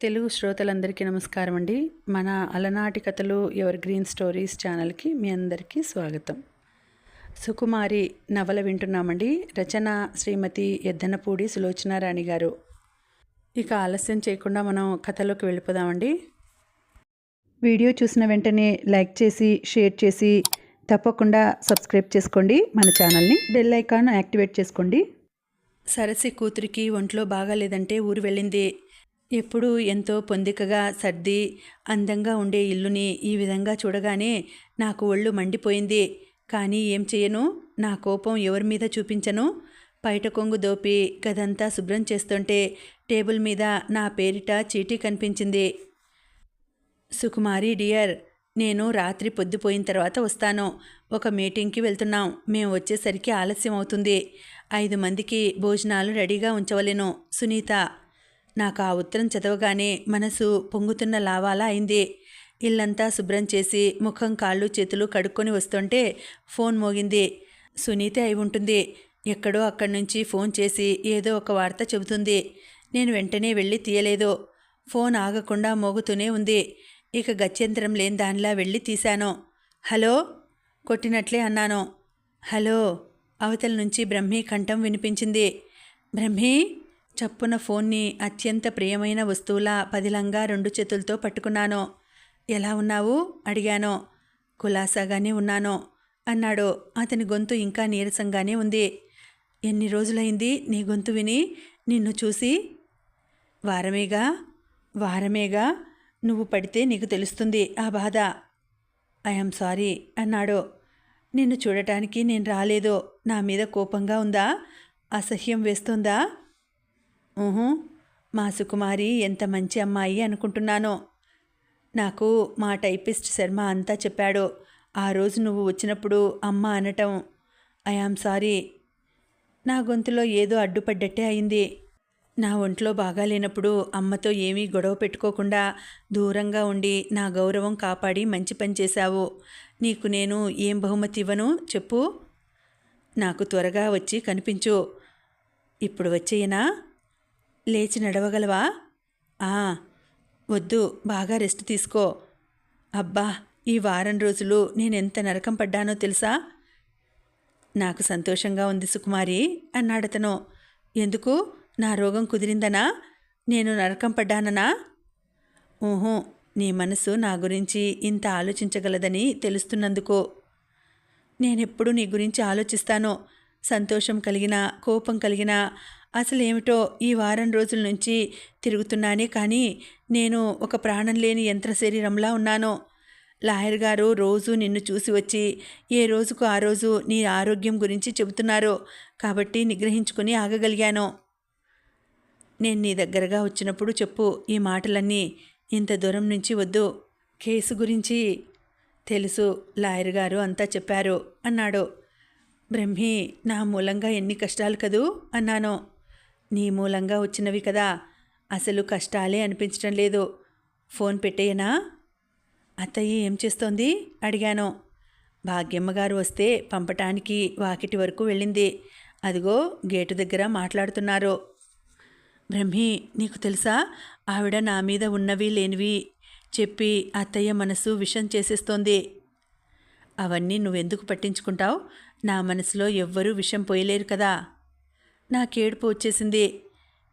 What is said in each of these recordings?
తెలుగు శ్రోతలందరికీ నమస్కారం అండి మన అలనాటి కథలు ఎవర్ గ్రీన్ స్టోరీస్ ఛానల్కి మీ అందరికీ స్వాగతం. సుకుమారి నవల వింటున్నామండి. రచన శ్రీమతి ఎద్దనపూడి సులోచనారాణి గారు. ఇక ఆలస్యం చేయకుండా మనం కథలోకి వెళ్ళిపోదామండి. వీడియో చూసిన వెంటనే లైక్ చేసి షేర్ చేసి తప్పకుండా సబ్స్క్రైబ్ చేసుకోండి. మన ఛానల్ని బెల్ ఐకాన్ యాక్టివేట్ చేసుకోండి. సరసి కూతురికి ఒంట్లో బాగాలేదంటే ఊరు వెళ్ళింది ఎప్పుడూ ఎంతో పొందికగా సర్ది అందంగా ఉండే ఇల్లుని ఈ విధంగా చూడగానే నాకు ఒళ్ళు మండిపోయింది. కానీ ఏం చేయను నా కోపం ఎవరి మీద చూపించను? బయట కొంగు దోపి గదంతా శుభ్రం చేస్తుంటే టేబుల్ మీద నా పేరిట చీటీ కనిపించింది. సుకుమారి డియర్ నేను రాత్రి పొద్దుపోయిన తర్వాత వస్తాను. ఒక మీటింగ్కి వెళ్తున్నాం. మేము వచ్చేసరికి ఆలస్యం అవుతుంది ఐదు మందికి భోజనాలు రెడీగా ఉంచవలెను. సునీత నాకు ఆ ఉత్తరం చదవగానే మనసు పొంగుతున్న లావాలా అయింది. ఇల్లంతా శుభ్రం చేసి ముఖం కాళ్ళు చేతులు కడుక్కొని వస్తుంటే ఫోన్ మోగింది. సునీత అయి ఉంటుంది. ఎక్కడో అక్కడి నుంచి ఫోన్ చేసి ఏదో ఒక వార్త చెబుతుంది. నేను వెంటనే వెళ్ళి తీయలేదు. ఫోన్ ఆగకుండా మోగుతూనే ఉంది. ఇక గత్యంతరం లేని దానిలా వెళ్ళి తీశాను. హలో? కొట్టినట్లే అన్నాను. హలో? అవతల నుంచి బ్రహ్మి కంఠం వినిపించింది. బ్రహ్మి? చప్పున ఫోన్ని అత్యంత ప్రియమైన వస్తువులా పదిలంగా రెండు చేతులతో పట్టుకున్నాను. ఎలా ఉన్నావు? అడిగాను. కులాసాగానే ఉన్నాను అన్నాడు. అతని గొంతు ఇంకా నీరసంగానే ఉంది. ఎన్ని రోజులైంది నీ గొంతు విని నిన్ను చూసి? వారమేగా? వారమేగా? నువ్వు పడితే నీకు తెలుస్తుంది ఆ బాధ. ఐఎమ్ సారీ అన్నాడు. నిన్ను చూడటానికి నేను రాలేదు. నా మీద కోపంగా ఉందా? అసహ్యం వేస్తుందా? ఊహు మా సుకుమారి ఎంత మంచి అమ్మాయి అనుకుంటున్నాను. నాకు మా టైపిస్ట్ శర్మ అంతా చెప్పాడు. ఆ రోజు నువ్వు వచ్చినప్పుడు అమ్మ అనటం. I am sorry. నా గొంతులో ఏదో అడ్డుపడ్డట్టే అయింది. నా ఒంట్లో బాగాలేనప్పుడు అమ్మతో ఏమీ గొడవ పెట్టుకోకుండా దూరంగా ఉండి నా గౌరవం కాపాడి మంచి పని చేశావు. నీకు నేను ఏం బహుమతి ఇవ్వను చెప్పు. నాకు త్వరగా వచ్చి కనిపించు. ఇప్పుడు వచ్చేయనా? లేచి నడవగలవా? ఆ వద్దు బాగా రెస్ట్ తీసుకో. అబ్బా ఈ వారం రోజులు నేను ఎంత నరకం పడ్డానో తెలుసా? నాకు సంతోషంగా ఉంది సుకుమారి అన్నాడతను ఎందుకు? నా రోగం కుదిరిందనా? నేను నరకం పడ్డాననా? ఊహూ నీ మనసు నా గురించి ఇంత ఆలోచించగలదని తెలుస్తున్నందుకు. నేనెప్పుడు నీ గురించి ఆలోచిస్తానో? సంతోషం కలిగినా కోపం కలిగినా అసలేమిటో ఈ వారం రోజుల నుంచి తిరుగుతున్నానే కానీ నేను ఒక ప్రాణం లేని యంత్ర శరీరంలా ఉన్నాను. లాయర్ గారు రోజు నిన్ను చూసి వచ్చి ఏ రోజుకు ఆ రోజు నీ ఆరోగ్యం గురించి చెబుతున్నారు కాబట్టి నిగ్రహించుకుని ఆగగలిగాను. నేను నీ దగ్గరగా వచ్చినప్పుడు చెప్పు ఈ మాటలన్నీ. ఇంత దూరం నుంచి వద్దు. కేసు గురించి తెలుసు లాయర్ గారు అంతా చెప్పారు అన్నాడు. బ్రహ్మి నా మూలంగా ఎన్ని కష్టాలు కదూ? అన్నాను. నీ మూలంగా వచ్చినవి కదా. అసలు కష్టాలే అనిపించడం లేదు. ఫోన్ పెట్టేయనా? అత్తయ్య ఏం చేస్తోంది? అడిగాను. భాగ్యమ్మ గారు వస్తే పంపటానికి వాకిటి వరకు వెళ్ళింది. అదిగో గేటు దగ్గర మాట్లాడుతున్నారు. బ్రహ్మి నీకు తెలుసా? ఆవిడ నా మీద ఉన్నవి లేనివి చెప్పి అత్తయ్య మనసు విషం చేసేస్తోంది. అవన్నీ నువ్వెందుకు పట్టించుకుంటావు? నా మనసులో ఎవ్వరూ విషం పోయలేరు కదా. నాకేడుపు వచ్చేసింది.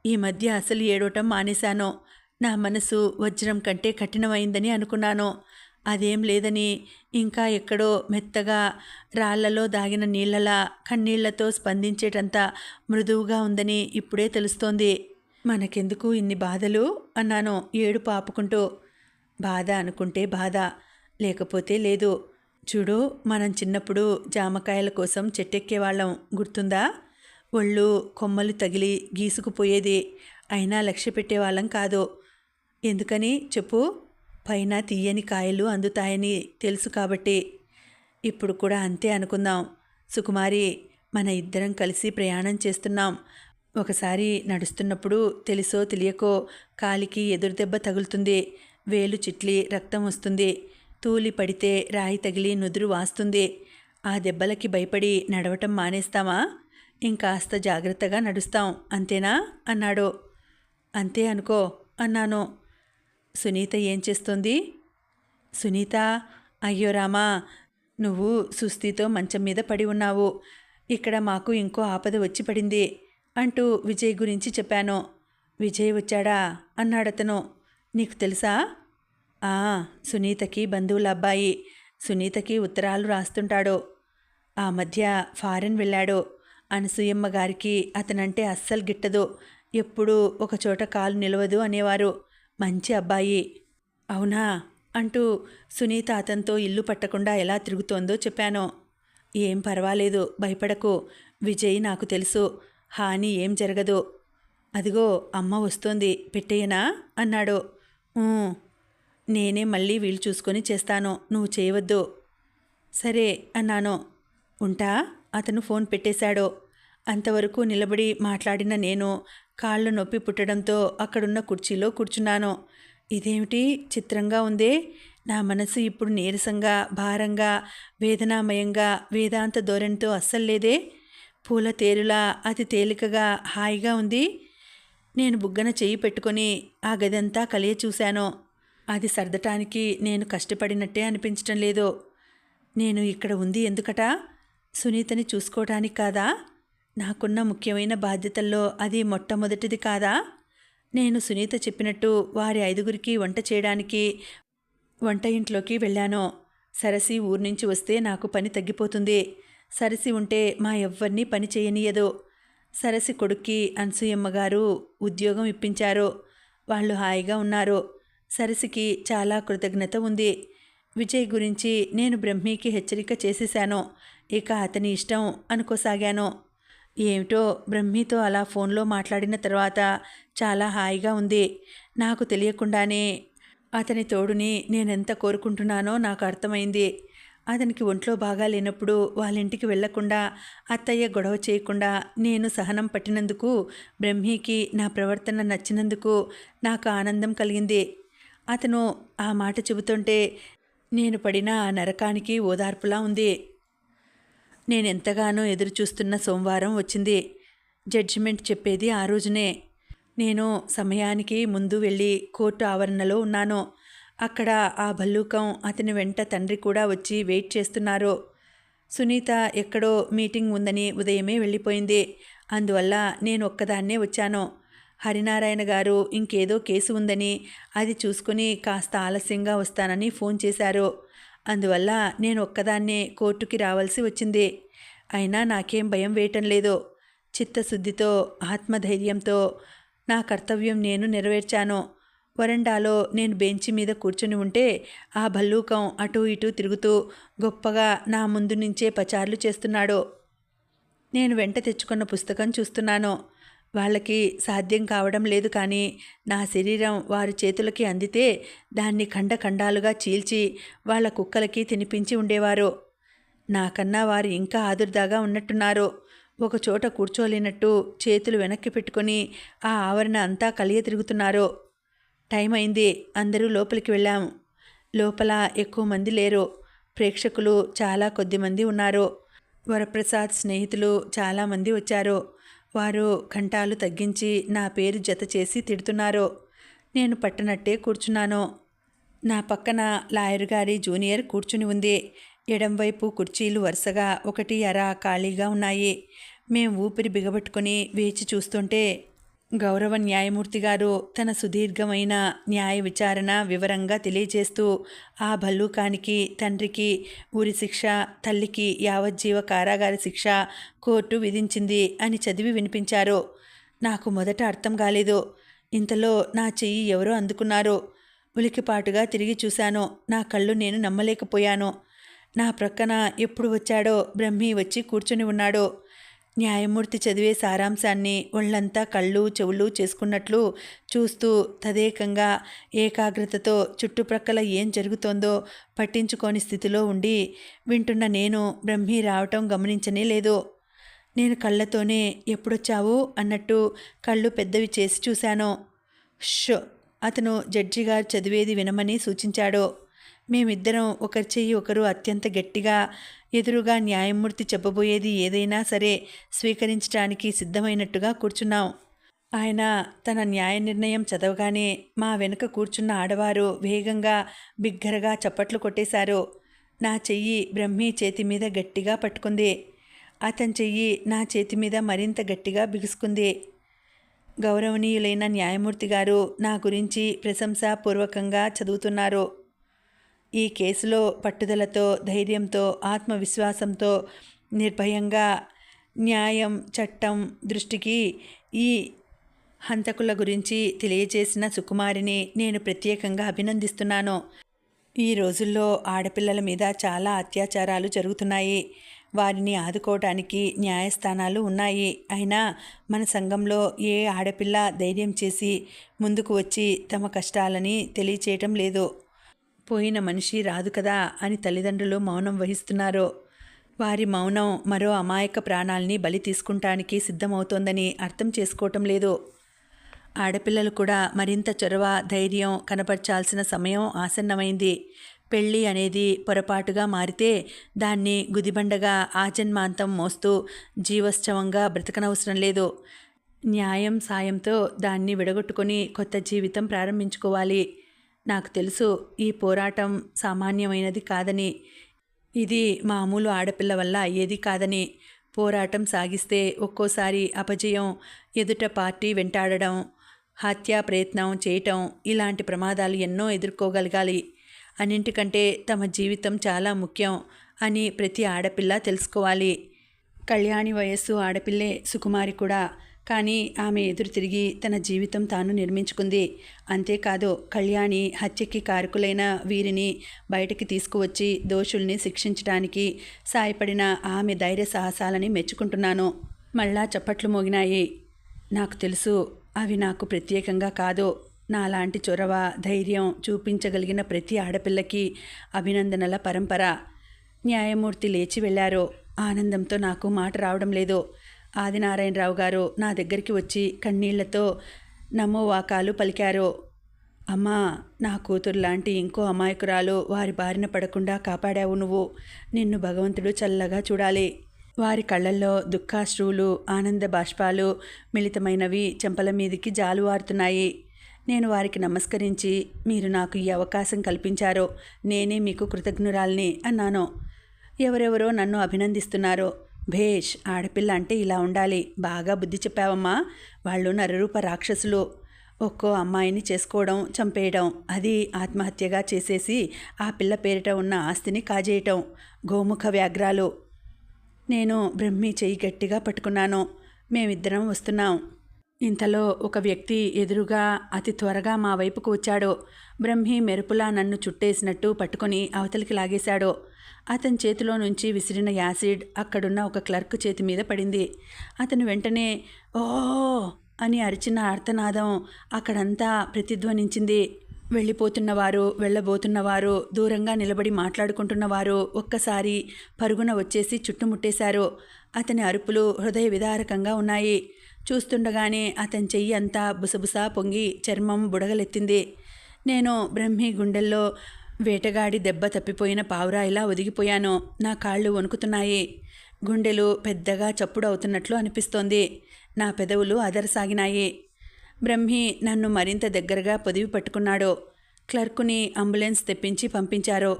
ఈ మధ్య అసలు ఏడవటం మానేశాను. నా మనసు వజ్రం కంటే కఠినమైందని అనుకున్నాను. అదేం లేదని ఇంకా ఎక్కడో మెత్తగా రాళ్ళలో దాగిన నీళ్ళలా కన్నీళ్ళతో స్పందించేటంత మృదువుగా ఉందని ఇప్పుడే తెలుస్తోంది. మనకెందుకు ఇన్ని బాధలు? అన్నాను ఏడుపు ఆపుకుంటూ. బాధ అనుకుంటే బాధ లేకపోతే లేదు. చూడు మనం చిన్నప్పుడు జామకాయల కోసం చెట్టెక్కేవాళ్ళం. గుర్తుందా? ఒళ్ళు కొమ్మలు తగిలి గీసుకుపోయేది. అయినా లక్ష్య పెట్టేవాళ్ళం కాదు. ఎందుకని చెప్పు? పైన తీయని కాయలు అందుతాయని తెలుసు కాబట్టి. ఇప్పుడు కూడా అంతే అనుకుందాం. సుకుమారి మన ఇద్దరం కలిసి ప్రయాణం చేస్తున్నాం. ఒకసారి నడుస్తున్నప్పుడు తెలుసో తెలియకో కాలికి ఎదురుదెబ్బ తగులుతుంది. వేలు చిట్లి రక్తం వస్తుంది. తూలి పడితే రాయి తగిలి నుదురు వాస్తుంది. ఆ దెబ్బలకి భయపడి నడవటం మానేస్తామా? ఇంకాస్త జాగ్రత్తగా నడుస్తాం అంతేనా? అన్నాడు. అంతే అనుకో అన్నాను. సునీత ఏం చేస్తుంది? సునీత అయ్యో రామా నువ్వు సుస్థితో మంచం మీద పడి ఉన్నావు. ఇక్కడ మాకు ఇంకో ఆపద వచ్చి పడింది అంటూ విజయ్ గురించి చెప్పాను. విజయ్ వచ్చాడా? అన్నాడతను. నీకు తెలుసా? ఆ సునీతకి బంధువుల అబ్బాయి. సునీతకి ఉత్తరాలు రాస్తుంటాడు. ఆ మధ్య ఫారెన్ వెళ్ళాడు. అనసూయమ్మ గారికి అతనంటే అస్సలు గిట్టదు. ఎప్పుడూ ఒకచోట కాలు నిలవదు అనేవారు. మంచి అబ్బాయి. అవునా? అంటూ సునీత అతనితో ఇల్లు పట్టకుండా ఎలా తిరుగుతోందో చెప్పాను. ఏం పర్వాలేదు భయపడకు. విజయ్ నాకు తెలుసు. హాని ఏం జరగదు. అదిగో అమ్మ వస్తోంది. పెట్టేయనా? అన్నాడు. నేనే మళ్ళీ వీలు చూసుకొని చేస్తాను. నువ్వు చేయవద్దు. సరే అన్నాను. ఉంటా? అతను ఫోన్ పెట్టేశాడో. అంతవరకు నిలబడి మాట్లాడిన నేను కాళ్ళు నొప్పి పుట్టడంతో అక్కడున్న కుర్చీలో కూర్చున్నాను. ఇదేమిటి? చిత్రంగా ఉందే? నా మనసు ఇప్పుడు నీరసంగా భారంగా వేదనామయంగా వేదాంత ధోరణితో అస్సలు లేదే? పూల తేరులా అతి తేలికగా హాయిగా ఉంది. నేను బుగ్గన చెయ్యి పెట్టుకొని ఆ గదంతా కలియ చూశాను. అది సర్దటానికి నేను కష్టపడినట్టే అనిపించటం లేదు. నేను ఇక్కడ ఉంది ఎందుకట? సునీతని చూసుకోవటానికి కాదా? నాకున్న ముఖ్యమైన బాధ్యతల్లో అది మొట్టమొదటిది కాదా? నేను సునీత చెప్పినట్టు వారి ఐదుగురికి వంట చేయడానికి వంట ఇంట్లోకి వెళ్ళాను. సరసి ఊరి నుంచి వస్తే నాకు పని తగ్గిపోతుంది. సరసి ఉంటే మా ఎవ్వరినీ పని చేయనీయదు. సరసి కొడుక్కి అన్సూయమ్మగారు ఉద్యోగం ఇప్పించారు. వాళ్ళు హాయిగా ఉన్నారు. సరసికి చాలా కృతజ్ఞత ఉంది. విజయ్ గురించి నేను బ్రహ్మికి హెచ్చరిక చేసేశాను. ఇక అతని ఇష్టం అనుకోసాగాను. ఏమిటో బ్రహ్మితో అలా ఫోన్లో మాట్లాడిన తర్వాత చాలా హాయిగా ఉంది. నాకు తెలియకుండానే అతని తోడుని నేనెంత కోరుకుంటున్నానో నాకు అర్థమైంది. అతనికి ఒంట్లో బాగా లేనప్పుడు వాళ్ళ ఇంటికి వెళ్ళకుండా అత్తయ్య గొడవ చేయకుండా నేను సహనం పట్టినందుకు బ్రహ్మికి నా ప్రవర్తన నచ్చినందుకు నాకు ఆనందం కలిగింది. అతను ఆ మాట చెబుతుంటే నేను పడిన ఆ నరకానికి ఓదార్పులా ఉంది. నేను ఎంతగానో సోమవారం వచ్చింది. జడ్జిమెంట్ చెప్పేది ఆ రోజునే. నేను సమయానికి ముందు వెళ్ళి కోర్టు ఆవరణలో ఉన్నాను. అక్కడ ఆ భల్లూకం అతని వెంట తండ్రి కూడా వచ్చి వెయిట్ చేస్తున్నారు. సునీత ఎక్కడో మీటింగ్ ఉందని ఉదయమే వెళ్ళిపోయింది. అందువల్ల నేను ఒక్కదాన్నే వచ్చాను. హరినారాయణ గారు ఇంకేదో కేసు ఉందని అది చూసుకుని కాస్త ఆలస్యంగా వస్తానని ఫోన్ చేశారు. అందువల్ల నేను ఒక్కదాన్నే కోర్టుకి రావాల్సి వచ్చింది. అయినా నాకేం భయం వేయటం లేదు. చిత్తశుద్ధితో ఆత్మధైర్యంతో నా కర్తవ్యం నేను నెరవేర్చాను. వరండాలో నేను బెంచి మీద కూర్చుని ఉంటే ఆ భల్లూకం అటూ ఇటూ తిరుగుతూ గొప్పగా నా ముందు నుంచే పచార్లు చేస్తున్నాడు. నేను వెంట తెచ్చుకున్న పుస్తకం చూస్తున్నాను. వాళ్ళకి సాధ్యం కావడం లేదు కానీ నా శరీరం వారి చేతులకి అందితే దాన్ని ఖండఖండాలుగా చీల్చి వాళ్ళ కుక్కలకి తినిపించి ఉండేవారు. నాకన్నా వారు ఇంకా ఆదుర్దాగా ఉన్నట్టున్నారు. ఒక చోట కూర్చోలేనట్టు చేతులు వెనక్కి పెట్టుకొని ఆ ఆవరణ అంతా కలియ తిరుగుతున్నారు టైం అయింది. అందరూ లోపలికి వెళ్ళాం. లోపల ఎక్కువ మంది లేరు. ప్రేక్షకులు చాలా కొద్ది మంది ఉన్నారు. వరప్రసాద్ స్నేహితులు చాలామంది వచ్చారు. వారు కంఠాలు తగ్గించి నా పేరు జత చేసి తిడుతున్నారు నేను పట్టనట్టే కూర్చున్నాను. నా పక్కన లాయర్ గారి జూనియర్ కూర్చుని ఉంది. ఎడంవైపు కుర్చీలు వరుసగా ఒకటి అర ఖాళీగా ఉన్నాయి. మేం ఊపిరి బిగబట్టుకుని వేచి చూస్తుంటే గౌరవ న్యాయమూర్తి గారు తన సుదీర్ఘమైన న్యాయ విచారణ వివరంగా తెలియజేస్తూ ఆ భల్లూకానికి తండ్రికి ఊరి శిక్ష తల్లికి యావజ్జీవ కారాగార శిక్ష కోర్టు విధించింది అని చదివి వినిపించారు. నాకు మొదట అర్థం కాలేదు. ఇంతలో నా చెయ్యి ఎవరో అందుకున్నారు. ఉలికిపాటుగా తిరిగి చూశాను. నా కళ్ళు నేను నమ్మలేకపోయాను. నా ప్రక్కన ఎప్పుడు వచ్చాడో బ్రహ్మి వచ్చి కూర్చుని ఉన్నాడు. న్యాయమూర్తి చదివే సారాంశాన్ని ఒళ్ళంతా కళ్ళు చెవులు చేసుకున్నట్లు చూస్తూ తదేకంగా ఏకాగ్రతతో చుట్టుప్రక్కల ఏం జరుగుతోందో పట్టించుకోని స్థితిలో ఉండి వింటున్న నేను బ్రహ్మి రావటం గమనించనే లేదు. నేను కళ్ళతోనే ఎప్పుడొచ్చావు అన్నట్టు కళ్ళు పెద్దవి చేసి చూశాను. షో! అతను జడ్జి గారు చదివేది వినమని సూచించాడు. మేమిద్దరం ఒకరి చెయ్యి ఒకరు అత్యంత గట్టిగా ఎదురుగా న్యాయమూర్తి చెప్పబోయేది ఏదైనా సరే స్వీకరించడానికి సిద్ధమైనట్టుగా కూర్చున్నాం. ఆయన తన న్యాయ నిర్ణయం చదవగానే మా వెనుక కూర్చున్న ఆడవారు వేగంగా బిగ్గరగా చప్పట్లు కొట్టేశారు. నా చెయ్యి బ్రహ్మి చేతి మీద గట్టిగా పట్టుకుంది. అతని చెయ్యి నా చేతి మీద మరింత గట్టిగా బిగుసుకుంది. గౌరవనీయులైన న్యాయమూర్తి గారు నా గురించి ప్రశంసాపూర్వకంగా చదువుతున్నారు. ఈ కేసులో పట్టుదలతో ధైర్యంతో ఆత్మవిశ్వాసంతో నిర్భయంగా న్యాయం చట్టం దృష్టికి ఈ హంతకుల గురించి తెలియజేసిన సుకుమారిని నేను ప్రత్యేకంగా అభినందిస్తున్నాను. ఈ రోజుల్లో ఆడపిల్లల మీద చాలా అత్యాచారాలు జరుగుతున్నాయి. వారిని ఆదుకోవటానికి న్యాయస్థానాలు ఉన్నాయి. అయినా మన సంఘంలో ఏ ఆడపిల్ల ధైర్యం చేసి ముందుకు వచ్చి తమ కష్టాలని తెలియచేయటం లేదు. పోయిన మనిషి రాదు కదా అని తల్లిదండ్రులు మౌనం వహిస్తున్నారు. వారి మౌనం మరో అమాయక ప్రాణాల్ని బలి తీసుకుంటానికి సిద్ధమవుతోందని అర్థం చేసుకోవటం లేదు. ఆడపిల్లలు కూడా మరింత చొరవ ధైర్యం కనపరచాల్సిన సమయం ఆసన్నమైంది. పెళ్ళి అనేది పొరపాటుగా మారితే దాన్ని గుదిబండగా ఆజన్మాంతం మోస్తూ జీవోత్సవంగా బ్రతకనవసరం లేదు. న్యాయం సాయంతో దాన్ని విడగొట్టుకొని కొత్త జీవితం ప్రారంభించుకోవాలి. నాకు తెలుసు ఈ పోరాటం సామాన్యమైనది కాదని. ఇది మామూలు ఆడపిల్ల వల్ల అయ్యేది కాదని. పోరాటం సాగిస్తే ఒక్కోసారి అపజయం ఎదుట పార్టీ వెంటాడడం హత్యా ప్రయత్నం చేయటం ఇలాంటి ప్రమాదాలు ఎన్నో ఎదుర్కోగలగాలి. అన్నింటికంటే తమ జీవితం చాలా ముఖ్యం అని ప్రతి ఆడపిల్ల తెలుసుకోవాలి. కళ్యాణి వయస్సు ఆడపిల్లే సుకుమారి కూడా కానీ ఆమె ఎదురు తిరిగి తన జీవితం తాను నిర్మించుకుంది. అంతేకాదు కళ్యాణి హత్యకి కారకులైన వీరిని బయటకి తీసుకువచ్చి దోషుల్ని శిక్షించడానికి సాయపడిన ఆమె ధైర్య సాహసాలని మెచ్చుకుంటున్నాను. మళ్ళా చప్పట్లు మోగినాయి. నాకు తెలుసు అవి నాకు ప్రత్యేకంగా కాదు. నాలాంటి చొరవ ధైర్యం చూపించగలిగిన ప్రతి ఆడపిల్లకి అభినందనల పరంపర. న్యాయమూర్తి లేచి వెళ్ళారు. ఆనందంతో నాకు మాట రావడం లేదు. ఆదినారాయణరావు గారు నా దగ్గరికి వచ్చి కన్నీళ్ళతో నమోవాకాలు పలికారు. అమ్మా నా కూతురు లాంటి ఇంకో అమాయకురాలు వారి బారిన పడకుండా కాపాడావు నువ్వు. నిన్ను భగవంతుడు చల్లగా చూడాలి. వారి కళ్ళల్లో దుఃఖాశ్రువులు ఆనంద బాష్పాలు మిళితమైనవి చెంపల మీదికి జాలువారుతున్నాయి. నేను వారికి నమస్కరించి మీరు నాకు ఈ అవకాశం కల్పించారో. నేనే మీకు కృతజ్ఞురాల్ని అన్నాను. ఎవరెవరో నన్ను అభినందిస్తున్నారో. భేష్ ఆడపిల్ల అంటే ఇలా ఉండాలి. బాగా బుద్ధి చెప్పావమ్మా. వాళ్ళు నరరూప రాక్షసులు. ఒక్కో అమ్మాయిని చేసుకోవడం చంపేయడం. అది ఆత్మహత్యగా చేసేసి ఆ పిల్ల పేరిట ఉన్న ఆస్తిని కాజేయటం. గోముఖ వ్యాఘ్రాలు. నేను బ్రహ్మి చెయ్యి గట్టిగా పట్టుకున్నాను. మేమిద్దరం వస్తున్నాం. ఇంతలో ఒక వ్యక్తి ఎదురుగా అతి త్వరగా మా వైపుకు వచ్చాడు. బ్రహ్మి మెరుపులా నన్ను చుట్టేసినట్టు పట్టుకొని అవతలికి లాగేశాడు. అతని చేతిలో నుంచి విసిరిన యాసిడ్ అక్కడున్న ఒక క్లర్క్ చేతి మీద పడింది. అతను వెంటనే ఓ అని అరిచిన ఆర్తనాదం అక్కడంతా ప్రతిధ్వనించింది. వెళ్ళిపోతున్నవారు వెళ్ళబోతున్నవారు దూరంగా నిలబడి మాట్లాడుకుంటున్నవారు ఒక్కసారి పరుగున వచ్చేసి చుట్టుముట్టేశారు. అతని అరుపులు హృదయ విదారకంగా ఉన్నాయి. చూస్తుండగానే అతని చెయ్యి అంతా బుసబుసా పొంగి చర్మం బుడగలెత్తింది. నేను బ్రహ్మి గుండెల్లో వేటగాడి దెబ్బ తప్పిపోయిన పావురాయిలా ఒదిగిపోయాను నా కాళ్ళు వణుకుతున్నాయి. గుండెలు పెద్దగా చప్పుడు అవుతున్నట్లు అనిపిస్తోంది. నా పెదవులు అదరసాగినాయి. బ్రహ్మి నన్ను మరింత దగ్గరగా పొదివి పట్టుకున్నాడు. క్లర్కుని అంబులెన్స్ తెప్పించి పంపించారు.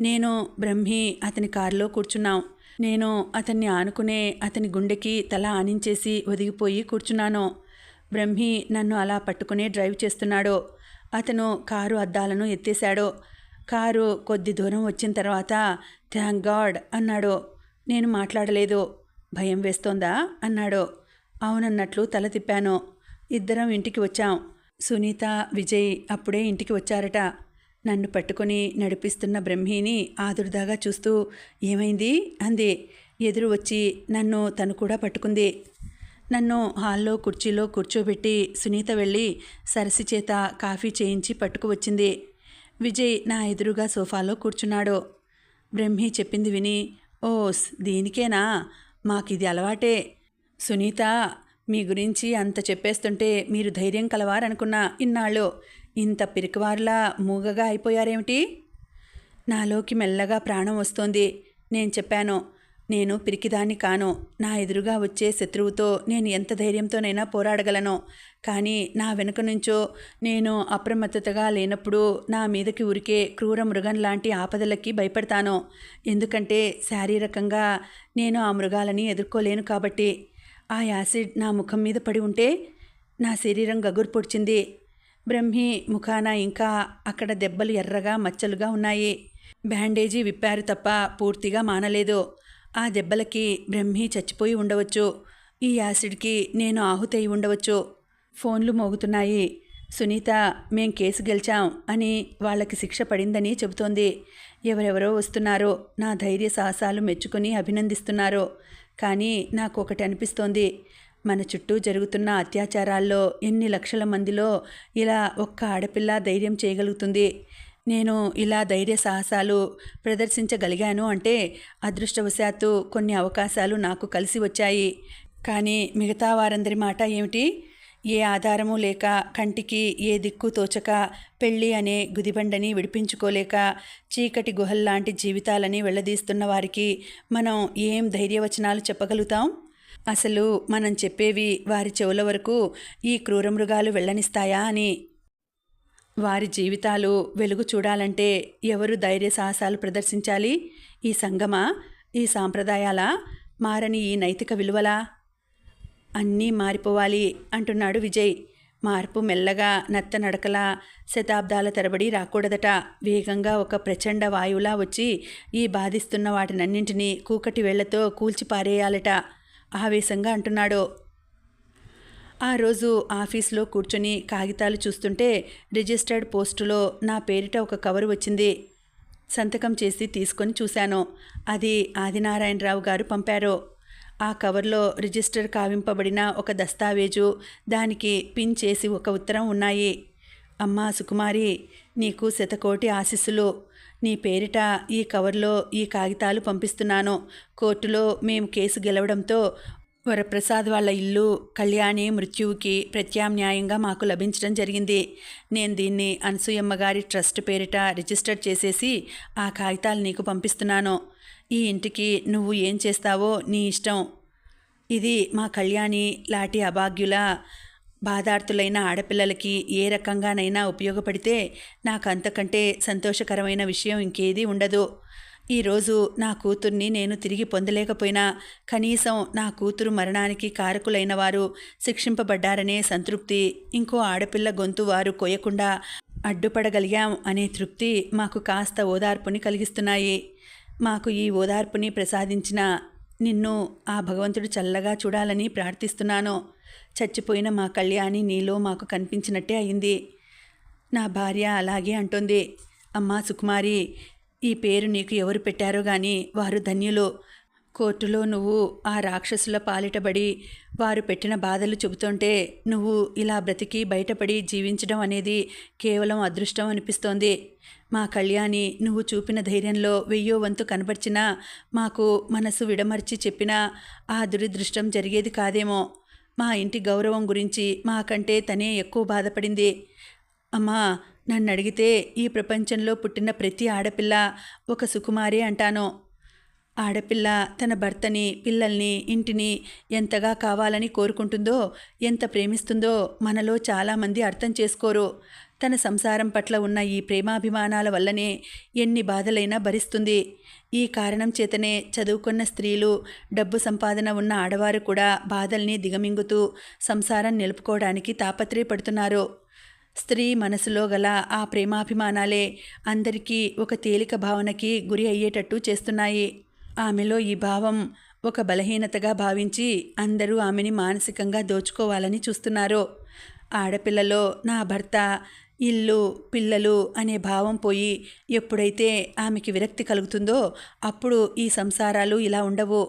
నేను బ్రహ్మి అతని కారులో కూర్చున్నాం. నేను అతన్ని ఆనుకునే అతని గుండెకి తల ఆనించేసి ఒదిగిపోయి కూర్చున్నాను. బ్రహ్మి నన్ను అలా పట్టుకునే డ్రైవ్ చేస్తున్నాడు. అతను కారు అద్దాలను ఎత్తేశాడు. కారు కొద్ది దూరం వచ్చిన తర్వాత థ్యాంక్ గాడ్ అన్నాడు. నేను మాట్లాడలేదు. భయం వేస్తోందా? అన్నాడు. అవునన్నట్లు తల తిప్పాను. ఇద్దరం ఇంటికి వచ్చాం. సునీత విజయ్ అప్పుడే ఇంటికి వచ్చారట. నన్ను పట్టుకొని నడిపిస్తున్న బ్రహ్మిని ఆదురుదాగా చూస్తూ ఏమైంది? అంది. ఎదురు వచ్చి నన్ను తను కూడా పట్టుకుంది. నన్ను హాల్లో కుర్చీలో కూర్చోబెట్టి సునీత వెళ్ళి సరసి చేత కాఫీ చేయించి పట్టుకువచ్చింది విజయ్ నా ఎదురుగా సోఫాలో కూర్చున్నాడు. బ్రహ్మి చెప్పింది విని ఓస్ దీనికేనా? మాకిది అలవాటే. సునీత మీ గురించి అంత చెప్పేస్తుంటే మీరు ధైర్యం కలవారనుకున్నా ఇన్నాళ్ళు ఇంత పిరికివారులా మూగగా అయిపోయారేమిటి? నాలోకి మెల్లగా ప్రాణం వస్తోంది. నేను చెప్పాను నేను పిరికిదాన్ని కాను. నా ఎదురుగా వచ్చే శత్రువుతో నేను ఎంత ధైర్యంతోనైనా పోరాడగలను. కానీ నా వెనుక నుంచో నేను అప్రమత్తతగా లేనప్పుడు నా మీదకి ఉరికే క్రూర మృగం లాంటి ఆపదలకి భయపడతాను. ఎందుకంటే శారీరకంగా నేను ఆ మృగాలని ఎదుర్కోలేను కాబట్టి. ఆ యాసిడ్ నా ముఖం మీద పడి ఉంటే నా శరీరం గగురు పొడిచింది. బ్రహ్మి ముఖాన ఇంకా అక్కడ దెబ్బలు ఎర్రగా మచ్చలుగా ఉన్నాయి. బ్యాండేజీ విప్పారు తప్ప పూర్తిగా మానలేదు. ఆ దెబ్బలకి బ్రహ్మి చచ్చిపోయి ఉండవచ్చు? ఈ యాసిడ్కి నేను ఆహుతయి ఉండవచ్చు? ఫోన్లు మోగుతున్నాయి. సునీత మేం కేసు గెలిచాం అని వాళ్ళకి శిక్ష పడిందని చెబుతోంది. ఎవరెవరో వస్తున్నారో నా ధైర్య సాహసాలు మెచ్చుకొని అభినందిస్తున్నారు. కానీ నాకు ఒకటి అనిపిస్తోంది. మన చుట్టూ జరుగుతున్న అత్యాచారాల్లో ఎన్ని లక్షల మందిలో ఇలా ఒక్క ఆడపిల్ల ధైర్యం చేయగలుగుతుంది? నేను ఇలా ధైర్య సాహసాలు ప్రదర్శించగలిగాను అంటే అదృష్టవశాత్తు కొన్ని అవకాశాలు నాకు కలిసి వచ్చాయి. కానీ మిగతా వారందరి మాట ఏమిటి? ఏ ఆధారము లేక కంటికి ఏ దిక్కు తోచక పెళ్ళి అనే గుదిబండని విడిపించుకోలేక చీకటి గుహల్లాంటి జీవితాలని వెళ్ళదీస్తున్న వారికి మనం ఏం ధైర్యవచనాలు చెప్పగలుగుతాం? అసలు మనం చెప్పేవి వారి చెవుల వరకు ఈ క్రూరమృగాలు వెళ్ళనిస్తాయా అని వారి జీవితాలు వెలుగు చూడాలంటే ఎవరు ధైర్య సాహసాలు ప్రదర్శించాలి? ఈ సంగమా? ఈ సాంప్రదాయాల? మారని ఈ నైతిక విలువలా? అన్నీ మారిపోవాలి అంటున్నాడు విజయ్. మార్పు మెల్లగా నత్తనడకలా శతాబ్దాల తరబడి రాకూడదట. వేగంగా ఒక ప్రచండ వాయువులా వచ్చి ఈ బాధిస్తున్న వాటినన్నింటినీ కూకటి వేళ్ళతో కూల్చిపారేయాలట. ఆవేశంగా అంటున్నాడు ఆ రోజు ఆఫీస్లో కూర్చొని కాగితాలు చూస్తుంటే రిజిస్టర్డ్ పోస్టులో నా పేరిట ఒక కవరు వచ్చింది. సంతకం చేసి తీసుకొని చూశాను. అది ఆదినారాయణరావు గారు పంపారు. ఆ కవర్లో రిజిస్టర్ కావింపబడిన ఒక దస్తావేజు దానికి పిన్ చేసి ఒక ఉత్తరం ఉన్నాయి. అమ్మా సుకుమారి నీకు శతకోటి ఆశీస్సులు. నీ పేరిట ఈ కవర్లో ఈ కాగితాలు పంపిస్తున్నాను. కోర్టులో మేము కేసు గెలవడంతో వరప్రసాద్ వాళ్ళ ఇల్లు కళ్యాణి మృత్యువుకి ప్రత్యామ్నాయంగా మాకు లభించడం జరిగింది. నేను దీన్ని అనసూయమ్మ గారి ట్రస్ట్ పేరిట రిజిస్టర్ చేసేసి ఆ కాగితాలు నీకు పంపిస్తున్నాను. ఈ ఇంటికి నువ్వు ఏం చేస్తావో నీ ఇష్టం. ఇది మా కళ్యాణి లాటి అభాగ్యుల బాధార్థులైన ఆడపిల్లలకి ఏ రకంగానైనా ఉపయోగపడితే నాకు అంతకంటే సంతోషకరమైన విషయం ఇంకేదీ ఉండదు. ఈరోజు నా కూతుర్ని నేను తిరిగి పొందలేకపోయినా కనీసం నా కూతురు మరణానికి కారకులైన వారు శిక్షింపబడ్డారనే సంతృప్తి ఇంకో ఆడపిల్ల గొంతు వారు కోయకుండా అడ్డుపడగలిగాం అనే తృప్తి మాకు కాస్త ఓదార్పుని కలిగిస్తున్నాయి. మాకు ఈ ఓదార్పుని ప్రసాదించిన నిన్ను ఆ భగవంతుడు చల్లగా చూడాలని ప్రార్థిస్తున్నాను. చచ్చిపోయిన మా కళ్యాణి నీలో మాకు కనిపించినట్టే అయింది. నా భార్య అలాగే అంటుంది అమ్మా సుకుమారి ఈ పేరు నీకు ఎవరు పెట్టారో గాని వారు ధన్యులు. కోర్టులో నువ్వు ఆ రాక్షసుల పాలిటబడి వారు పెట్టిన బాధలు చెబుతుంటే నువ్వు ఇలా బ్రతికి బయటపడి జీవించడం అనేది కేవలం అదృష్టం అనిపిస్తోంది. మా కళ్యాణి నువ్వు చూపిన ధైర్యంలో వెయ్యో వంతు కనబర్చినా మాకు మనసు విడమర్చి చెప్పినా ఆ దురదృష్టం జరిగేది కాదేమో. మా ఇంటి గౌరవం గురించి మాకంటే తనే ఎక్కువ బాధపడింది. అమ్మా నన్ను అడిగితే ఈ ప్రపంచంలో పుట్టిన ప్రతి ఆడపిల్ల ఒక సుకుమారి అంటాను. ఆడపిల్ల తన భర్తని పిల్లల్ని ఇంటిని ఎంతగా కావాలని కోరుకుంటుందో ఎంత ప్రేమిస్తుందో మనలో చాలామంది అర్థం చేసుకోరు. తన సంసారం పట్ల ఉన్న ఈ ప్రేమాభిమానాల వల్లనే ఎన్ని బాధలైనా భరిస్తుంది. ఈ కారణం చేతనే చదువుకున్న స్త్రీలు డబ్బు సంపాదన ఉన్న ఆడవారు కూడా బాధల్ని దిగమింగుతూ సంసారం నిలుపుకోవడానికి తాపత్రయపడుతున్నారు. స్త్రీ మనసులో గల ఆ ప్రేమాభిమానాలే అందరికీ ఒక తేలిక భావనకి గురి అయ్యేటట్టు చేస్తున్నాయి. ఆమెలో ఈ భావం ఒక బలహీనతగా భావించి అందరూ ఆమెని మానసికంగా దోచుకోవాలని చూస్తున్నారు. ఆడపిల్లలో నా భర్త ఇల్లు పిల్లలు అనే భావం పోయి ఎప్పుడైతే ఆమెకి విరక్తి కలుగుతుందో అప్పుడు ఈ సంసారాలు ఇలా ఉండవు.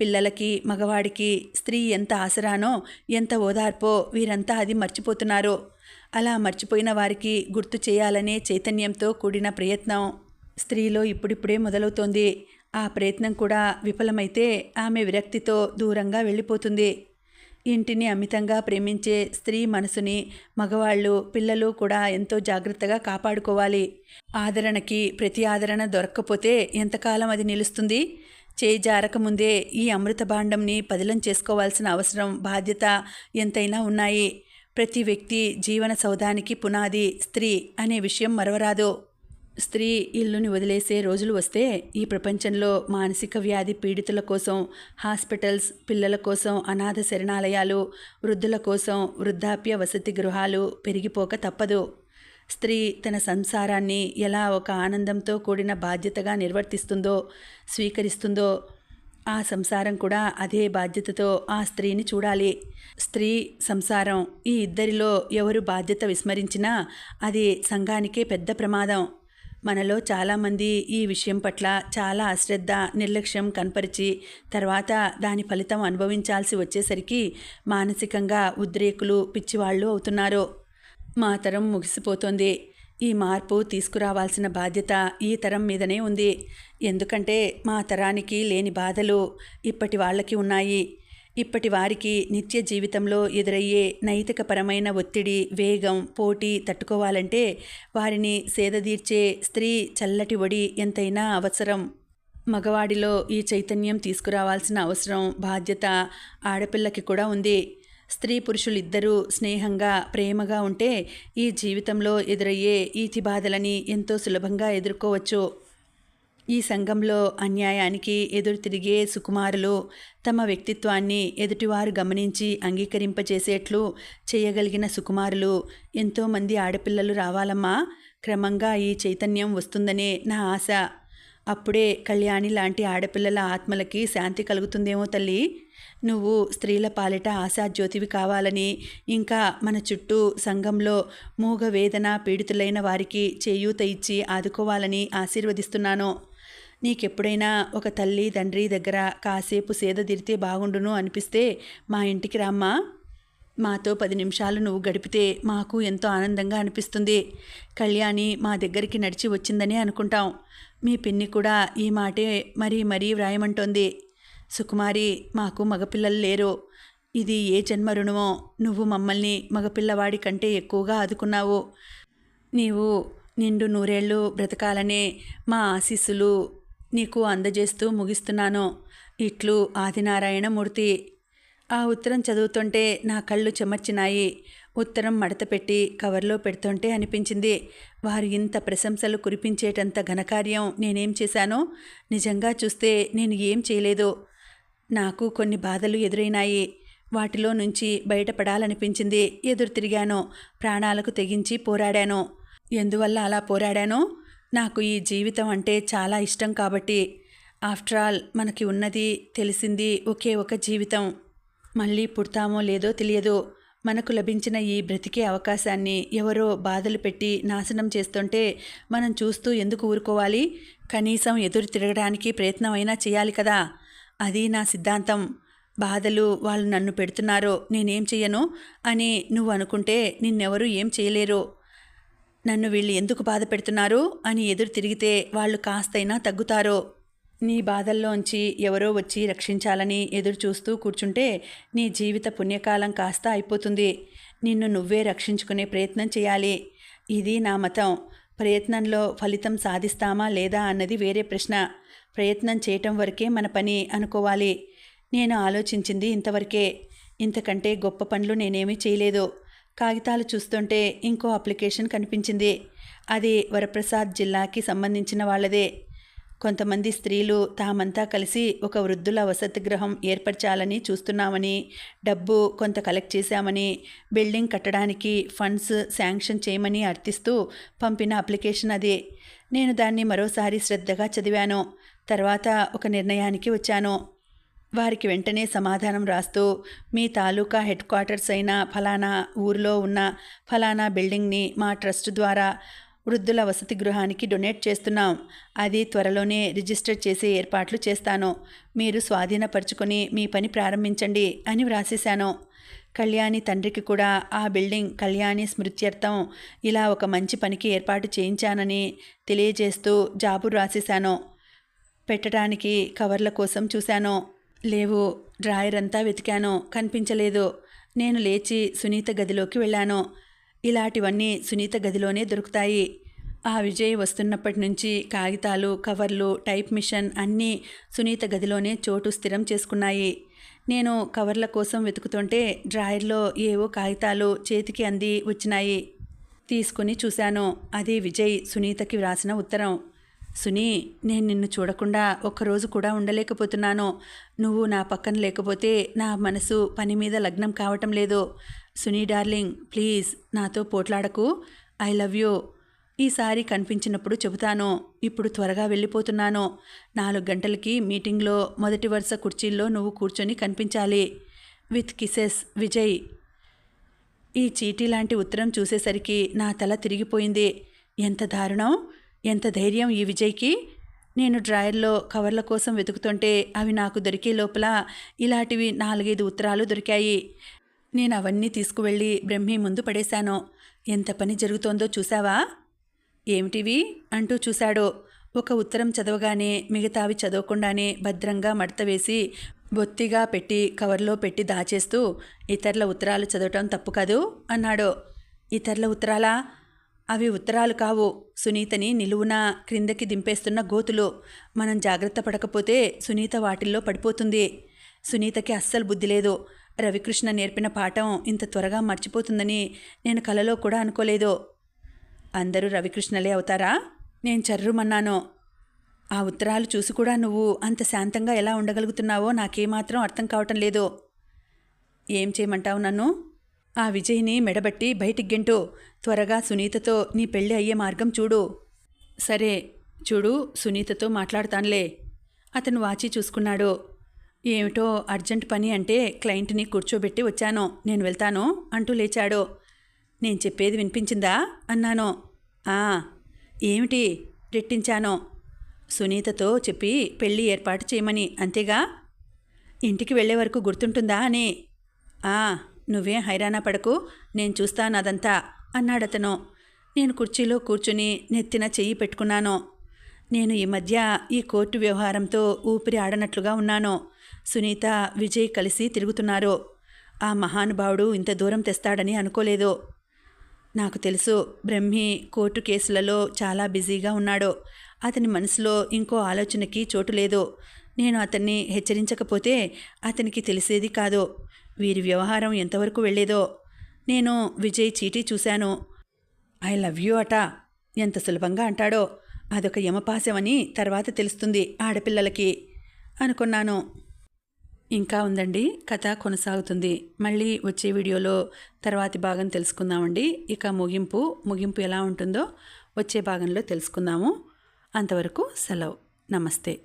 పిల్లలకి మగవాడికి స్త్రీ ఎంత ఆసరానో ఎంత ఓదార్పో వీరంతా అది మర్చిపోతున్నారు. అలా మర్చిపోయిన వారికి గుర్తు చేయాలనే చైతన్యంతో కూడిన ప్రయత్నం స్త్రీలో ఇప్పుడిప్పుడే మొదలవుతోంది. ఆ ప్రయత్నం కూడా విఫలమైతే ఆమె విరక్తితో దూరంగా వెళ్ళిపోతుంది. ఇంటిని అమితంగా ప్రేమించే స్త్రీ మనసుని మగవాళ్ళు పిల్లలు కూడా ఎంతో జాగ్రత్తగా కాపాడుకోవాలి. ఆదరణకి ప్రతి ఆదరణ దొరక్కపోతే ఎంతకాలం అది నిలుస్తుంది? చేయి జారకముందే ఈ అమృత భాండంని పదిలం చేసుకోవాల్సిన అవసరం బాధ్యత ఎంతైనా ఉన్నాయి. ప్రతి వ్యక్తి జీవన సౌధానికి పునాది స్త్రీ అనే విషయం మరవరాదు. స్త్రీ ఇల్లుని వదిలేసే రోజులు వస్తే ఈ ప్రపంచంలో మానసిక వ్యాధి పీడితుల కోసం హాస్పిటల్స్ పిల్లల కోసం అనాథ శరణాలయాలు వృద్ధుల కోసం వృద్ధాప్య వసతి గృహాలు పెరిగిపోక తప్పదు. స్త్రీ తన సంసారాన్ని ఎలా ఒక ఆనందంతో కూడిన బాధ్యతగా నిర్వర్తిస్తుందో స్వీకరిస్తుందో ఆ సంసారం కూడా అదే బాధ్యతతో ఆ స్త్రీని చూడాలి. స్త్రీ సంసారం ఈ ఇద్దరిలో ఎవరు బాధ్యత విస్మరించినా అది సంఘానికే పెద్ద ప్రమాదం. మనలో చాలామంది ఈ విషయం పట్ల చాలా అశ్రద్ధ నిర్లక్ష్యం కనపరిచి తర్వాత దాని ఫలితం అనుభవించాల్సి వచ్చేసరికి మానసికంగా ఉద్రేకులు పిచ్చివాళ్ళు అవుతున్నారు. మా తరం ఈ మార్పు తీసుకురావాల్సిన బాధ్యత ఈ తరం మీదనే ఉంది. ఎందుకంటే మా తరానికి లేని బాధలు ఇప్పటి వాళ్ళకి ఉన్నాయి. ఇప్పటి వారికి నిత్య జీవితంలో ఎదురయ్యే నైతికపరమైన ఒత్తిడి వేగం పోటీ తట్టుకోవాలంటే వారిని సేదదీర్చే స్త్రీ చల్లటి ఒడి ఎంతైనా అవసరం. మగవాడిలో ఈ చైతన్యం తీసుకురావాల్సిన అవసరం బాధ్యత ఆడపిల్లకి కూడా ఉంది. స్త్రీ పురుషులిద్దరూ స్నేహంగా ప్రేమగా ఉంటే ఈ జీవితంలో ఎదురయ్యే ఈతి బాధలని ఎంతో సులభంగా ఎదుర్కోవచ్చు. ఈ సంఘంలో అన్యాయానికి ఎదురు తిరిగే సుకుమారులు తమ వ్యక్తిత్వాన్ని ఎదుటివారు గమనించి అంగీకరింపచేసేట్లు చేయగలిగిన సుకుమారులు ఎంతోమంది ఆడపిల్లలు రావాలమ్మా? క్రమంగా ఈ చైతన్యం వస్తుందనే నా ఆశ. అప్పుడే కళ్యాణి లాంటి ఆడపిల్లల ఆత్మలకి శాంతి కలుగుతుందేమో తల్లి! నువ్వు స్త్రీల పాలిట ఆశాజ్యోతివి కావాలని ఇంకా మన చుట్టూ సంఘంలో మూగ వేదన పీడితులైన వారికి చేయూత ఇచ్చి ఆదుకోవాలని ఆశీర్వదిస్తున్నాను. నీకెప్పుడైనా ఒక తల్లి తండ్రి దగ్గర కాసేపు సేదదిరితే బాగుండును అనిపిస్తే మా ఇంటికి రామ్మా. మాతో పది నిమిషాలు నువ్వు గడిపితే మాకు ఎంతో ఆనందంగా అనిపిస్తుంది. కళ్యాణి మా దగ్గరికి నడిచి వచ్చిందని అనుకుంటాం. మీ పిన్ని కూడా ఈ మాటే మరీ మరీ వ్రాయమంటోంది. సుకుమారి మాకు మగపిల్లలు లేరు. ఇది ఏ జన్మ రుణమో నువ్వు మమ్మల్ని మగపిల్లవాడి కంటే ఎక్కువగా ఆదుకున్నావు. నీవు నిండు నూరేళ్ళు బ్రతకాలనే మా ఆశీస్సులు నీకు అందజేస్తూ ముగిస్తున్నాను. ఇట్లు ఆదినారాయణమూర్తి. ఆ ఉత్తరం చదువుతుంటే నా కళ్ళు చెమర్చినాయి. ఉత్తరం మడత పెట్టి కవర్లో పెడుతుంటే అనిపించింది. వారు ఇంత ప్రశంసలు కురిపించేటంత ఘనకార్యం నేనేం చేశానో? నిజంగా చూస్తే నేను ఏం చేయలేదు. నాకు కొన్ని బాధలు ఎదురైనాయి. వాటిలో నుంచి బయటపడాలనిపించింది. ఎదురు తిరిగాను. ప్రాణాలకు తెగించి పోరాడాను. ఎందువల్ల అలా పోరాడానో? నాకు ఈ జీవితం అంటే చాలా ఇష్టం కాబట్టి. ఆఫ్టర్ ఆల్ మనకి ఉన్నది తెలిసింది ఒకే ఒక జీవితం. మళ్ళీ పుడతామో లేదో తెలియదు. మనకు లభించిన ఈ బ్రతికే అవకాశాన్ని ఎవరో బాధలు పెట్టి నాశనం చేస్తుంటే మనం చూస్తూ ఎందుకు ఊరుకోవాలి? కనీసం ఎదురు తిరగడానికి ప్రయత్నం అయినా చేయాలి కదా. అది నా సిద్ధాంతం. బాధలు వాళ్ళు నన్ను పెడుతున్నారో నేనేం చెయ్యను అని నువ్వు అనుకుంటే నిన్నెవరూ ఏం చేయలేరు. నన్ను వీళ్ళు ఎందుకు బాధ పెడుతున్నారు అని ఎదురు తిరిగితే వాళ్ళు కాస్తైనా తగ్గుతారో. నీ బాధల్లోంచి ఎవరో వచ్చి రక్షించాలని ఎదురు చూస్తూ కూర్చుంటే నీ జీవిత పుణ్యకాలం కాస్త అయిపోతుంది. నిన్ను నువ్వే రక్షించుకునే ప్రయత్నం చేయాలి. ఇది నా మతం. ప్రయత్నంలో ఫలితం సాధిస్తామా లేదా అన్నది వేరే ప్రశ్న. ప్రయత్నం చేయటం వరకే మన పని అనుకోవాలి. నేను ఆలోచించింది ఇంతవరకే. ఇంతకంటే గొప్ప పనులు నేనేమీ చేయలేదు. కాగితాలు చూస్తుంటే ఇంకో అప్లికేషన్ కనిపించింది. అది వరప్రసాద్ జిల్లాకి సంబంధించిన వాళ్ళదే. కొంతమంది స్త్రీలు తామంతా కలిసి ఒక వృద్ధుల వసతి గృహం ఏర్పరచాలని చూస్తున్నామని డబ్బు కొంత కలెక్ట్ చేశామని బిల్డింగ్ కట్టడానికి ఫండ్స్ శాంక్షన్ చేయమని అర్థిస్తూ పంపిన అప్లికేషన్ అది. నేను దాన్ని మరోసారి శ్రద్ధగా చదివాను. తర్వాత ఒక నిర్ణయానికి వచ్చాను. వారికి వెంటనే సమాధానం రాస్తూ మీ తాలూకా హెడ్ క్వార్టర్స్ అయిన ఫలానా ఊరిలో ఉన్న ఫలానా బిల్డింగ్ని మా ట్రస్ట్ ద్వారా వృద్ధుల వసతి గృహానికి డొనేట్ చేస్తున్నాం. అది త్వరలోనే రిజిస్టర్ చేసే ఏర్పాట్లు చేస్తాను. మీరు స్వాధీనపరుచుకొని మీ పని ప్రారంభించండి అని వ్రాసేశాను. కళ్యాణి తండ్రికి కూడా ఆ బిల్డింగ్ కళ్యాణి స్మృత్యర్థం ఇలా ఒక మంచి పనికి ఏర్పాటు చేయించానని తెలియజేస్తూ జాబు రాసేశాను. పెట్టడానికి కవర్ల కోసం చూశాను లేవు డ్రాయర్ అంతా వెతికాను కనిపించలేదు. నేను లేచి సునీత గదిలోకి వెళ్ళాను. ఇలాంటివన్నీ సునీత గదిలోనే దొరుకుతాయి. ఆ విజయ్ వస్తున్నప్పటి నుంచి కాగితాలు కవర్లు టైప్ మిషన్ అన్నీ సునీత గదిలోనే చోటు స్థిరం చేసుకున్నాయి. నేను కవర్ల కోసం వెతుకుతుంటే డ్రాయర్లో ఏవో కాగితాలు చేతికి అంది వచ్చినాయి. తీసుకుని చూశాను. అది విజయ్ సునీతకి వ్రాసిన ఉత్తరం. సునీ నేను నిన్ను చూడకుండా ఒక్కరోజు కూడా ఉండలేకపోతున్నాను. నువ్వు నా పక్కన లేకపోతే నా మనసు పని మీద లగ్నం కావటం లేదు. సునీ డార్లింగ్ ప్లీజ్ నాతో పోట్లాడకు. I love you. ఈసారి కనిపించినప్పుడు చెబుతాను. ఇప్పుడు త్వరగా వెళ్ళిపోతున్నాను. నాలుగు గంటలకి మీటింగ్లో మొదటి వరుస కుర్చీల్లో నువ్వు కూర్చొని కనిపించాలి. With kisses Vijay. ఈ చీటీ లాంటి ఉత్తరం చూసేసరికి నా తల తిరిగిపోయింది. ఎంత దారుణం! ఎంత ధైర్యం ఈ విజయ్కి? నేను డ్రాయర్లో కవర్ల కోసం వెతుకుతుంటే అవి నాకు దొరికే లోపల ఇలాంటివి నాలుగైదు ఉత్తరాలు దొరికాయి. నేను అవన్నీ తీసుకువెళ్ళి బ్రహ్మి ముందు పడేశాను. ఎంత పని జరుగుతోందో చూసావా ఏమిటివి? అంటూ చూశాడు. ఒక ఉత్తరం చదవగానే మిగతావి చదవకుండానే భద్రంగా మడత వేసి బొత్తిగా పెట్టి కవర్లో పెట్టి దాచేస్తూ ఇతరుల ఉత్తరాలు చదవటం తప్పు కదూ అన్నాడు. ఇతరుల ఉత్తరాలా? అవి ఉత్తరాలు కావు. సునీతని నిలువున క్రిందకి దింపేస్తున్న గోతులు మనం జాగ్రత్త పడకపోతే సునీత వాటిల్లో పడిపోతుంది. సునీతకి అస్సలు బుద్ధి లేదు. రవికృష్ణ నేర్పిన పాఠం ఇంత త్వరగా మర్చిపోతుందని నేను కలలో కూడా అనుకోలేదు. అందరూ రవికృష్ణలే అవుతారా? నేను చర్రుమన్నాను. ఆ ఉత్తరాలు చూసి కూడా నువ్వు అంత శాంతంగా ఎలా ఉండగలుగుతున్నావో నాకేమాత్రం అర్థం కావటం లేదు. ఏం చేయమంటావు నన్ను? ఆ విజయ్ని మెడబట్టి బయటికి గెంటు త్వరగా సునీతతో నీ పెళ్ళి అయ్యే మార్గం చూడు. సరే చూడు సునీతతో మాట్లాడతానులే. అతను వాచి చూసుకున్నాడు. ఏమిటో అర్జెంట్ పని అంటే క్లయింట్ని కూర్చోబెట్టి వచ్చాను. నేను వెళ్తాను అంటూ లేచాడు. నేను చెప్పేది వినిపించిందా? అన్నాను. ఆ ఏమిటి? రెట్టించాను. సునీతతో చెప్పి పెళ్ళి ఏర్పాటు చేయమని అంతేగా? ఇంటికి వెళ్ళే వరకు గుర్తుంటుందా అని? ఆ నువ్వేం హైరాణ పడకు నేను చూస్తాను అదంతా అన్నాడతను. నేను కుర్చీలో కూర్చుని నెత్తిన చెయ్యి పెట్టుకున్నాను. నేను ఈ మధ్య ఈ కోర్టు వ్యవహారంతో ఊపిరి ఆడనట్లుగా ఉన్నాను. సునీత విజయ్ కలిసి తిరుగుతున్నారు. ఆ మహానుభావుడు ఇంత దూరం తెస్తాడని అనుకోలేదు. నాకు తెలుసు బ్రహ్మి కోర్టు కేసులలో చాలా బిజీగా ఉన్నాడు. అతని మనసులో ఇంకో ఆలోచనకి చోటు లేదు. నేను అతన్ని హెచ్చరించకపోతే అతనికి తెలిసేది కాదు. వీరి వ్యవహారం ఎంతవరకు వెళ్ళేదో నేను విజయ్ చీటీ చూశాను. ఐ లవ్ యూ అట. ఎంత సులభంగా అంటాడో అదొక యమపాశమని తర్వాత తెలుస్తుంది ఆడపిల్లలకి అనుకున్నాను. ఇంకా ఉందండి కథ కొనసాగుతుంది. మళ్ళీ వచ్చే వీడియోలో తర్వాతి భాగం తెలుసుకుందామండి. ఇక ముగింపు ముగింపు ఎలా ఉంటుందో వచ్చే భాగంలో తెలుసుకుందాము. అంతవరకు సెలవు. నమస్తే.